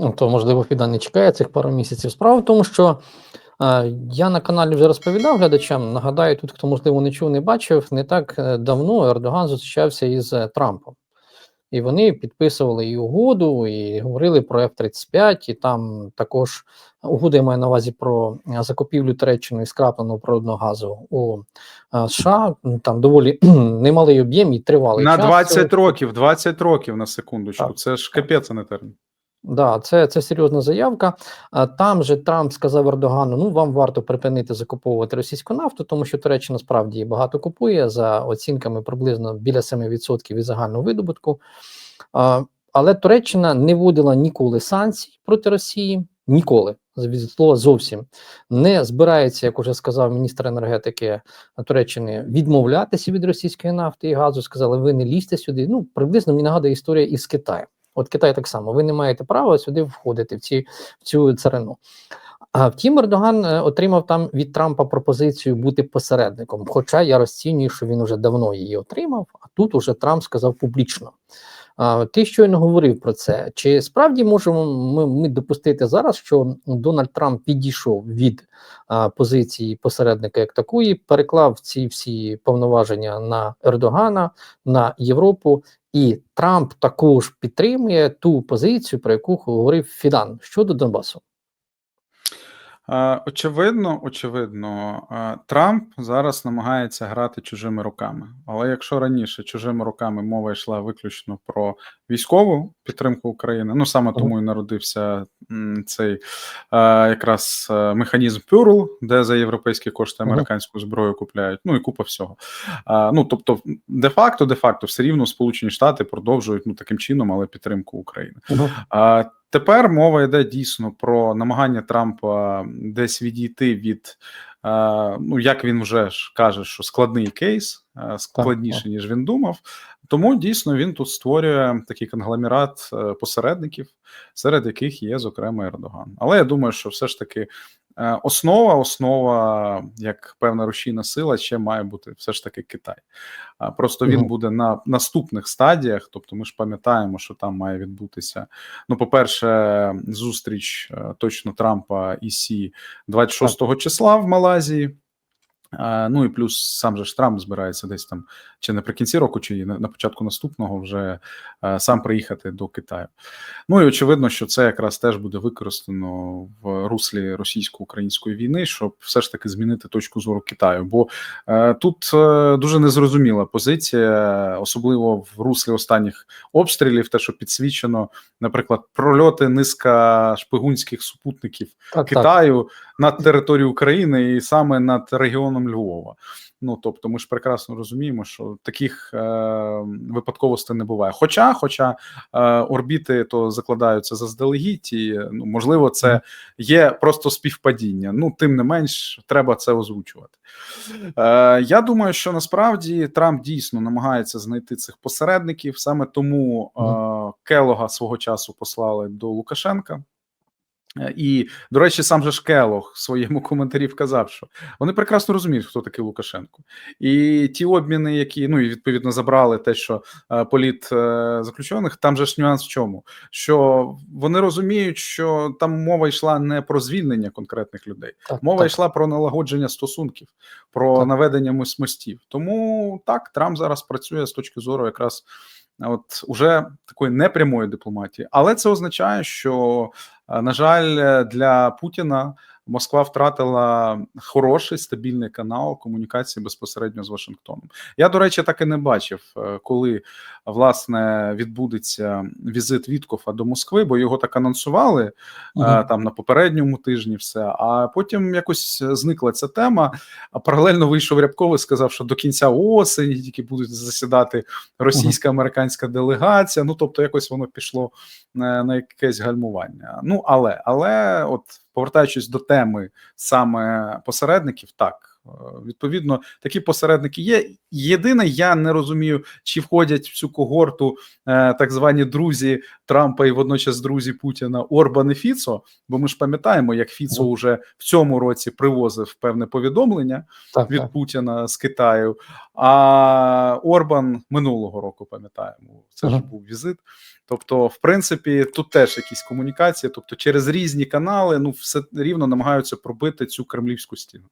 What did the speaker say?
Ну, то, можливо, Фіда не чекає цих пару місяців. Справа в тому, що е, я на каналі вже розповідав глядачам. Нагадаю, тут, хто, можливо, не чув, не бачив, не так е, давно Ердоган зустрічався із е, Трампом. І вони підписували і угоду, і говорили про F-35, і там також угода я маю на увазі про е, закупівлю Туреччини скрапленого природного газу у США. Там доволі немалий об'єм і тривалий На час. 20 років, 20 років на секундочку. Так. Це ж капець, а не термін. Да, це, це серйозна заявка. Там же Трамп сказав Ердогану: ну вам варто припинити закуповувати російську нафту, тому що Туреччина справді її багато купує за оцінками приблизно біля 7% від загального видобутку. Але Туреччина не вводила ніколи санкцій проти Росії, ніколи від слова зовсім не збирається, як уже сказав міністр енергетики Туреччини, відмовлятися від російської нафти і газу. Сказали, ви не лізьте сюди. Ну приблизно мені нагадує історія із Китаю. От Китай так само, ви не маєте права сюди входити в ці в цю царину. А втім, Ердоган е, отримав там від Трампа пропозицію бути посередником. Хоча я розцінюю, що він уже давно її отримав, а тут уже Трамп сказав публічно. А, ти щойно говорив про це. Чи справді можемо ми, ми допустити зараз, що Дональд Трамп підійшов від а, позиції посередника як такої, переклав ці всі повноваження на Ердогана, на Європу, і Трамп також підтримує ту позицію, про яку говорив Фідан щодо Донбасу. Е, Очевидно, очевидно, е, Трамп зараз намагається грати чужими руками. Але якщо раніше чужими руками мова йшла виключно про військову підтримку України, ну саме тому і народився цей е, якраз е, механізм Пюрл, де за європейські кошти американську зброю купляють, ну і купа всього. Е, Ну тобто, де-факто, де-факто, все рівно Сполучені Штати продовжують ну таким чином, але підтримку України. А тепер мова йде дійсно про намагання Трампа десь відійти від, ну як він вже ж каже, що складний кейс, складніше, ніж він думав. Тому дійсно він тут створює такий конгломерат е, посередників, серед яких є, зокрема, Ердоган. Але я думаю, що все ж таки е, основа, основа, як певна рушійна сила, ще має бути все ж таки Китай. Просто він буде на наступних стадіях. Тобто, ми ж пам'ятаємо, що там має відбутися. Ну, по-перше, зустріч е, точно Трампа і Сі 26 числа в Малайзії. Ну і плюс сам же ж Трамп збирається десь там чи наприкінці року, чи на, початку наступного вже сам приїхати до Китаю. Ну і очевидно, що це якраз теж буде використано в руслі російсько-української війни, щоб все ж таки змінити точку зору Китаю. Бо е, тут е, дуже незрозуміла позиція, особливо в руслі останніх обстрілів, те, що підсвічено, наприклад, прольоти низка шпигунських супутників Так, так. Китаю над територією України і саме над регіоном Львова. Ну тобто, ми ж прекрасно розуміємо, що таких е, випадковостей не буває. Хоча, хоча е, орбіти то закладаються заздалегідь, і ну можливо, це є просто співпадіння. Ну тим не менш, треба це озвучувати. Е, я думаю, що насправді Трамп дійсно намагається знайти цих посередників. Саме тому е, Келога свого часу послали до Лукашенка. Е, І, до речі, сам же ж Келог в своєму коментарі вказав, що вони прекрасно розуміють, хто такий Лукашенко. І ті обміни, які ну і відповідно забрали те, що е, політ е, заключених, там же ж нюанс в чому? Що вони розуміють, що там мова йшла не про звільнення конкретних людей, Так, мова так. йшла про налагодження стосунків, про Так. наведення мос- мостів. Тому так, Трамп зараз працює з точки зору якраз. От уже такої непрямої дипломатії, але це означає, що е, на жаль, для Путіна Москва втратила хороший стабільний канал комунікації безпосередньо з Вашингтоном. Я, до речі, так і не бачив, е, коли власне відбудеться візит Віткофа до Москви, бо його так анонсували е, там на попередньому тижні. Все, а потім якось зникла ця тема. А паралельно вийшов Рябков і сказав, що до кінця осені тільки будуть засідати російська американська делегація. Ну тобто, якось воно пішло на, на якесь гальмування. Ну але але, от повертаючись до теми саме посередників, так Відповідно, такі посередники є. Єдине, я не розумію, чи входять в цю когорту е, так звані друзі Трампа і водночас друзі Путіна Орбан і Фіцо. Бо ми ж пам'ятаємо, як Фіцо вже в цьому році привозив певне повідомлення Так, від так. Путіна з Китаю. А Орбан минулого року пам'ятаємо, це ж був візит. Тобто, в принципі, тут теж якісь комунікації, тобто через різні канали, ну все рівно намагаються пробити цю кремлівську стіну.